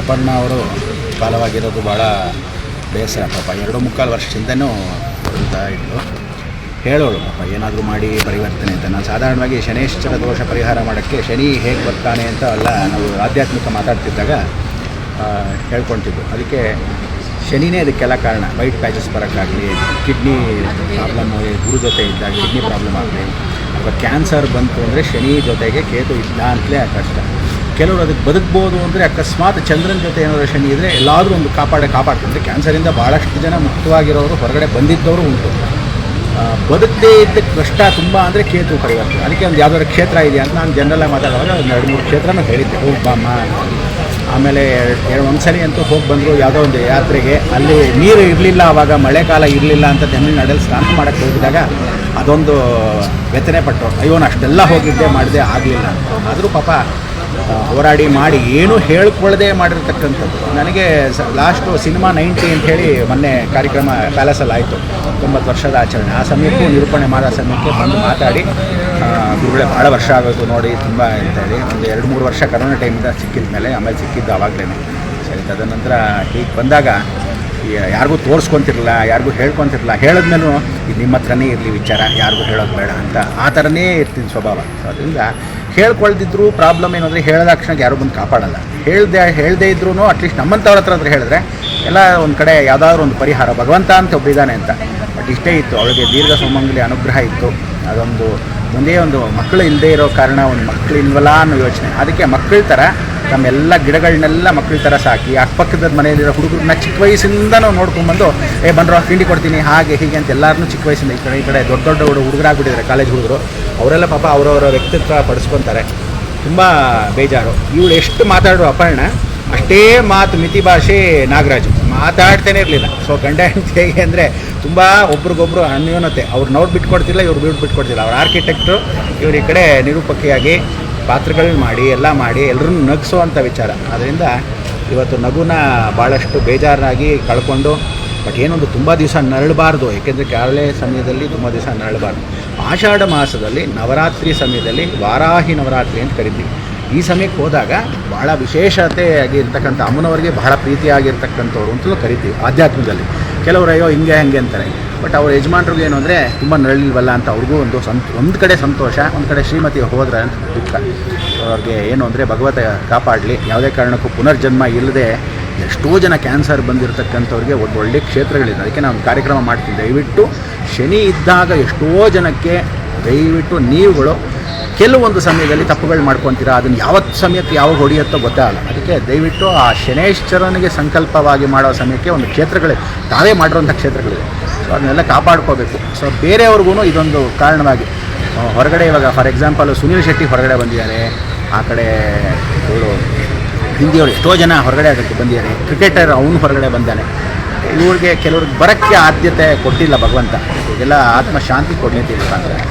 ಅಪರ್ಣ ಅವರು ಕಾಲವಾಗಿರೋದು ಭಾಳ ಬೇಸರ ಪಾಪ. ಎರಡು ಮುಕ್ಕಾಲು ವರ್ಷದಿಂದನೂ ಬರ್ತಾ ಇದ್ದರು ಹೇಳೋಳು ಪಾಪ ಏನಾದರೂ ಮಾಡಿ ಪರಿವರ್ತನೆ ಅಂತ. ನಾನು ಸಾಧಾರಣವಾಗಿ ಶನೇಶ್ವರ ದೋಷ ಪರಿಹಾರ ಮಾಡೋಕ್ಕೆ ಶನಿ ಹೇಗೆ ಬರ್ತಾನೆ ಅಂತ ಅಲ್ಲ ನಾವು ಆಧ್ಯಾತ್ಮಿಕ ಮಾತಾಡ್ತಿದ್ದಾಗ ಆ, ಹೇಳ್ಕೊಳ್ತಿದ್ದು ಅದಕ್ಕೆ ಶನಿನೇ ಅದಕ್ಕೆಲ್ಲ ಕಾರಣ. ವೈಟ್ ಪ್ಯಾಚಸ್ ಬರೋಕ್ಕಾಗಲಿ ಕಿಡ್ನಿ ಪ್ರಾಬ್ಲಮ್ ಗುರು ಜೊತೆ ಇದ್ದಾಗ ಕಿಡ್ನಿ ಪ್ರಾಬ್ಲಮ್ ಆಗಲಿ. ಅಥವಾ ಕ್ಯಾನ್ಸರ್ ಬಂತು ಅಂದರೆ ಶನಿ ಜೊತೆಗೆ ಕೇತು ಇಲ್ಲ ಅಂತಲೇ ಕಷ್ಟ. ಕೆಲವರು ಅದಕ್ಕೆ ಬದುಕ್ಬೋದು ಅಂದರೆ ಅಕಸ್ಮಾತ್ ಚಂದ್ರನ ಜೊತೆ ಏನಾದರೂ ಶನಿ ಇದ್ದರೆ ಎಲ್ಲಾದರೂ ಒಂದು ಕಾಪಾಡೆ ಕಾಪಾಡ್ತಾರೆ ಕ್ಯಾನ್ಸರಿಂದ ಭಾಳಷ್ಟು ಜನ ಮುಕ್ತವಾಗಿರೋರು ಹೊರಗಡೆ ಬಂದಿದ್ದವರು ಉಂಟು. ಬದುಕದೇ ಇದ್ದಕ್ಕೆ ಕಷ್ಟ ತುಂಬ ಅಂದರೆ ಕೇತು ಪರಿವರ್ತನೆ. ಅದಕ್ಕೆ ಒಂದು ಯಾವ್ದಾದ್ರು ಕ್ಷೇತ್ರ ಇದೆಯಾ ಅಂತ ನಾನು ಜನರಲ್ಲಾಗಿ ಮಾತಾಡುವಾಗ ಒಂದು ಎರಡು ಮೂರು ಕ್ಷೇತ್ರನೂ ಹೇಳಿದ್ದೆ. ಹೋಗಿ ಬಾಮ್ಮ ಆಮೇಲೆ ಎರಡು ಒಂದ್ಸಲಿ ಅಂತೂ ಹೋಗಿ ಬಂದರು ಯಾವುದೋ ಒಂದು ಯಾತ್ರೆಗೆ. ಅಲ್ಲಿ ನೀರು ಇರಲಿಲ್ಲ ಆವಾಗ ಮಳೆಗಾಲ ಇರಲಿಲ್ಲ ಅಂತ ತಮಿಳ್ನಾಡಲ್ಲಿ ಸ್ನಾನ ಮಾಡೋಕ್ಕೆ ಹೋಗಿದಾಗ ಅದೊಂದು ವ್ಯಥನೆ ಪಟ್ಟರು ಅಯ್ಯೋ ಅಷ್ಟೆಲ್ಲ ಹೋಗಿದ್ದೆ ಮಾಡಿದೆ ಆಗಲಿಲ್ಲ. ಆದರೂ ಪಾಪ ಹೋರಾಡಿ ಮಾಡಿ ಏನೂ ಹೇಳ್ಕೊಳ್ಳದೆ ಮಾಡಿರ್ತಕ್ಕಂಥದ್ದು. ನನಗೆ ಲಾಸ್ಟು ಸಿನಿಮಾ ನೈಂಟಿ ಹೇಳಿ ಮೊನ್ನೆ ಕಾರ್ಯಕ್ರಮ ಪ್ಯಾಲೇಸಲ್ಲಿ ಆಯಿತು. ತೊಂಬತ್ತು ವರ್ಷದ ಆಚರಣೆ. ಆ ಸಮಯಕ್ಕೂ ನಿರೂಪಣೆ ಮಾಡೋ ಸಮಯಕ್ಕೆ ಬಂದು ಮಾತಾಡಿ ಗುರುಗಳೇ ಭಾಳ ವರ್ಷ ಆಗಬೇಕು ನೋಡಿ, ತುಂಬ ಅಂತೇಳಿ ಒಂದು ಎರಡು ಮೂರು ವರ್ಷ ಕರೋನಾ ಟೈಮಿಂದ ಸಿಕ್ಕಿದ ಮೇಲೆ ಆಮೇಲೆ ಸಿಕ್ಕಿದ್ದು ಆವಾಗಲೇ ಸರಿ, ತದನಂತರ ಹೀಗೆ ಬಂದಾಗ ಯಾರಿಗೂ ತೋರಿಸ್ಕೊಂತಿರಲ್ಲ ಯಾರಿಗೂ ಹೇಳ್ಕೊತಿರಲ್ಲ ಹೇಳಿದ್ಮೇಲೂ ಇದು ನಿಮ್ಮ ಹತ್ರನೇ ಇರಲಿ ವಿಚಾರ, ಯಾರಿಗೂ ಹೇಳೋದು ಬೇಡ ಅಂತ ಆ ಥರನೇ ಇರ್ತೀನಿ ಸ್ವಭಾವ. ಸೊ ಅದರಿಂದ ಹೇಳ್ಕೊಳ್ದಿದ್ರು ಪ್ರಾಬ್ಲಮ್ ಏನಂದರೆ ಹೇಳಿದ ತಕ್ಷಣ ಯಾರು ಬಂದು ಕಾಪಾಡಲ್ಲ. ಹೇಳ್ದೆ ಹೇಳದೇ ಇದ್ರೂ ಅಟ್ಲೀಸ್ಟ್ ನಮ್ಮಂಥವ್ರ ಹತ್ರ ಹತ್ರ ಹೇಳಿದ್ರೆ ಎಲ್ಲ ಒಂದು ಕಡೆ ಯಾವುದಾದ್ರು ಒಂದು ಪರಿಹಾರ, ಭಗವಂತ ಅಂತ ಒಬ್ಬಿದ್ದಾನೆ ಅಂತ. ಬಟ್ ಇಷ್ಟೇ ಇತ್ತು, ಅವಳಿಗೆ ದೀರ್ಘ ಸುಮಂಗಲಿ ಅನುಗ್ರಹ ಇತ್ತು. ಅದೊಂದು, ಮುಂದೆ ಒಂದು ಮಕ್ಕಳು ಇಲ್ಲದೆ ಇರೋ ಕಾರಣ, ಒಂದು ಮಕ್ಕಳು ಇಲ್ವಲ್ಲ ಅನ್ನೋ ಯೋಚನೆ. ಅದಕ್ಕೆ ಮಕ್ಕಳ ಥರ ತಮ್ಮೆಲ್ಲ ಗಿಡಗಳನ್ನೆಲ್ಲ ಮಕ್ಕಳ ಥರ ಸಾಕಿ ಅಕ್ಕಪಕ್ಕದ ಮನೆಯಲ್ಲಿರೋ ಹುಡುಗರನ್ನ ಚಿಕ್ಕ ವಯಸ್ಸಿಂದನೂ ನೋಡ್ಕೊಂಡ್ಬಂದು, ಏ, ಬಂದ್ರೋ, ತಿಂಡಿ ಕೊಡ್ತೀನಿ, ಹಾಗೆ, ಹೀಗೆ ಅಂತ ಎಲ್ಲರನ್ನೂ ಚಿಕ್ಕ ವಯಸ್ಸಿಂದ ಈ ಕಡೆ ಈ ಕಡೆ ದೊಡ್ಡ ದೊಡ್ಡ ಹುಡುಗ ಹುಡುಗರಾಗ್ಬಿಟ್ಟಿದ್ದಾರೆ ಕಾಲೇಜ್ ಹುಡುಗರು. ಅವರೆಲ್ಲ ಪಾಪ ಅವರವರ ವ್ಯಕ್ತಿತ್ವ ಪಡಿಸ್ಕೊತಾರೆ. ತುಂಬ ಬೇಜಾರು. ಇವಳು ಎಷ್ಟು ಮಾತಾಡೋ ಅಪರ್ಣ, ಅಷ್ಟೇ ಮಾತು ಮಿತಿ ಭಾಷೆ ನಾಗರಾಜು. ಮಾತಾಡ್ತೇನೆ ಇರಲಿಲ್ಲ. ಸೊ ಗಂಡ ಹೆಂಡತಿ ಹೇಗೆ ಅಂದರೆ ತುಂಬ ಒಬ್ರಿಗೊಬ್ರು ಅನ್ಯೂನತೆ ಅವ್ರು ನೋಡಿ ಬಿಟ್ಕೊಡ್ತಿಲ್ಲ, ಇವ್ರು ಬಿಟ್ಟು ಬಿಟ್ಕೊಡ್ತಿಲ್ಲ ಅವ್ರ ಆರ್ಕಿಟೆಕ್ಟ್ರು ಇವ್ರ ಈ ಕಡೆ ನಿರೂಪಕಿಯಾಗಿ ಪಾತ್ರಗಳನ್ನ ಮಾಡಿ, ಎಲ್ಲ ಮಾಡಿ ಎಲ್ಲರನ್ನೂ ನಗಿಸುವಂಥ ವಿಚಾರ. ಅದರಿಂದ ಇವತ್ತು ನಗುನ ಭಾಳಷ್ಟು ಬೇಜಾರಾಗಿ ಕಳ್ಕೊಂಡು, ಬಟ್ ಏನೊಂದು ತುಂಬ ದಿವಸ ನರಳಬಾರ್ದು. ಏಕೆಂದರೆ ಕಾಲೇ ಸಮಯದಲ್ಲಿ ತುಂಬ ದಿವಸ ನರಳಬಾರ್ದು. ಆಷಾಢ ಮಾಸದಲ್ಲಿ ನವರಾತ್ರಿ ಸಮಯದಲ್ಲಿ ವಾರಾಹಿ ನವರಾತ್ರಿ ಅಂತ ಕರಿತೀವಿ. ಈ ಸಮಯಕ್ಕೆ ಹೋದಾಗ ಭಾಳ ವಿಶೇಷತೆಯಾಗಿ ಆಗಿರ್ತಕ್ಕಂಥ ಅಮ್ಮನವರಿಗೆ ಬಹಳ ಪ್ರೀತಿಯಾಗಿರ್ತಕ್ಕಂಥವ್ರು ಅಂತಲೂ ಕರಿತೀವಿ ಆಧ್ಯಾತ್ಮದಲ್ಲಿ. ಕೆಲವರು, ಅಯ್ಯೋ, ಹಿಂಗೆ, ಹಂಗೆ ಅಂತಾರೆ. ಬಟ್ ಅವ್ರ ಯಜಮಾನ್ರಿಗೆ ಏನು ಅಂದರೆ ತುಂಬ ನರಳಿಲ್ವಲ್ಲ ಅಂತ ಅವ್ರಿಗೂ ಒಂದು ಸಂತ, ಒಂದು ಕಡೆ ಸಂತೋಷ, ಒಂದು ಕಡೆ ಶ್ರೀಮತಿ ಹೋದ್ರೆ ಅಂತ ದುಃಖ. ಅವ್ರಿಗೆ ಏನು ಅಂದರೆ ಭಗವತ ಕಾಪಾಡಲಿ. ಯಾವುದೇ ಕಾರಣಕ್ಕೂ ಪುನರ್ಜನ್ಮ ಇಲ್ಲದೆ ಎಷ್ಟೋ ಜನ ಕ್ಯಾನ್ಸರ್ ಬಂದಿರತಕ್ಕಂಥವ್ರಿಗೆ ಒಂದು ಒಳ್ಳೆ ಕ್ಷೇತ್ರಗಳಿದೆ. ಅದಕ್ಕೆ ನಾವು ಕಾರ್ಯಕ್ರಮ ಮಾಡ್ತೀವಿ ದಯವಿಟ್ಟು ಶನಿ ಇದ್ದಾಗ ಎಷ್ಟೋ ಜನಕ್ಕೆ ದಯವಿಟ್ಟು ನೀವುಗಳು ಕೆಲವೊಂದು ಸಮಯದಲ್ಲಿ ತಪ್ಪುಗಳು ಮಾಡ್ಕೊತೀರಾ. ಅದನ್ನು ಯಾವತ್ತು ಸಮಯಕ್ಕೆ ಯಾವಾಗ ಹೊಡೆಯುತ್ತೋ ಗೊತ್ತಾಗಲ್ಲ ಅದಕ್ಕೆ ದಯವಿಟ್ಟು ಆ ಶನೇಶ್ವರನಿಗೆ ಸಂಕಲ್ಪವಾಗಿ ಮಾಡೋ ಸಮಯಕ್ಕೆ ಒಂದು ಕ್ಷೇತ್ರಗಳೇ ತಾವೇ ಮಾಡಿರೋಂಥ ಕ್ಷೇತ್ರಗಳಿದೆ ಸೊ ಅದನ್ನೆಲ್ಲ ಕಾಪಾಡ್ಕೋಬೇಕು. ಸೊ ಬೇರೆಯವ್ರಿಗೂ ಇದೊಂದು ಕಾರಣವಾಗಿ. ಹೊರಗಡೆ ಇವಾಗ ಫಾರ್ ಎಕ್ಸಾಂಪಲ್ ಸುನೀಲ್ ಶೆಟ್ಟಿ ಹೊರಗಡೆ ಬಂದಿದ್ದಾರೆ. ಆ ಕಡೆ ಇವರು ಹಿಂದಿಯವರು ಎಷ್ಟೋ ಜನ ಹೊರಗಡೆ ಆಗಕ್ಕೆ ಬಂದಿದ್ದಾರೆ. ಕ್ರಿಕೆಟರ್ ಅವನು ಹೊರಗಡೆ ಬಂದಾನೆ. ಇವ್ರಿಗೆ ಕೆಲವ್ರಿಗೆ ಬರೋಕ್ಕೆ ಆದ್ಯತೆ ಕೊಟ್ಟಿಲ್ಲ ಭಗವಂತ. ಎಲ್ಲ ಆತ್ಮ ಶಾಂತಿ ಕೊಡಲಿ ಅಂತ.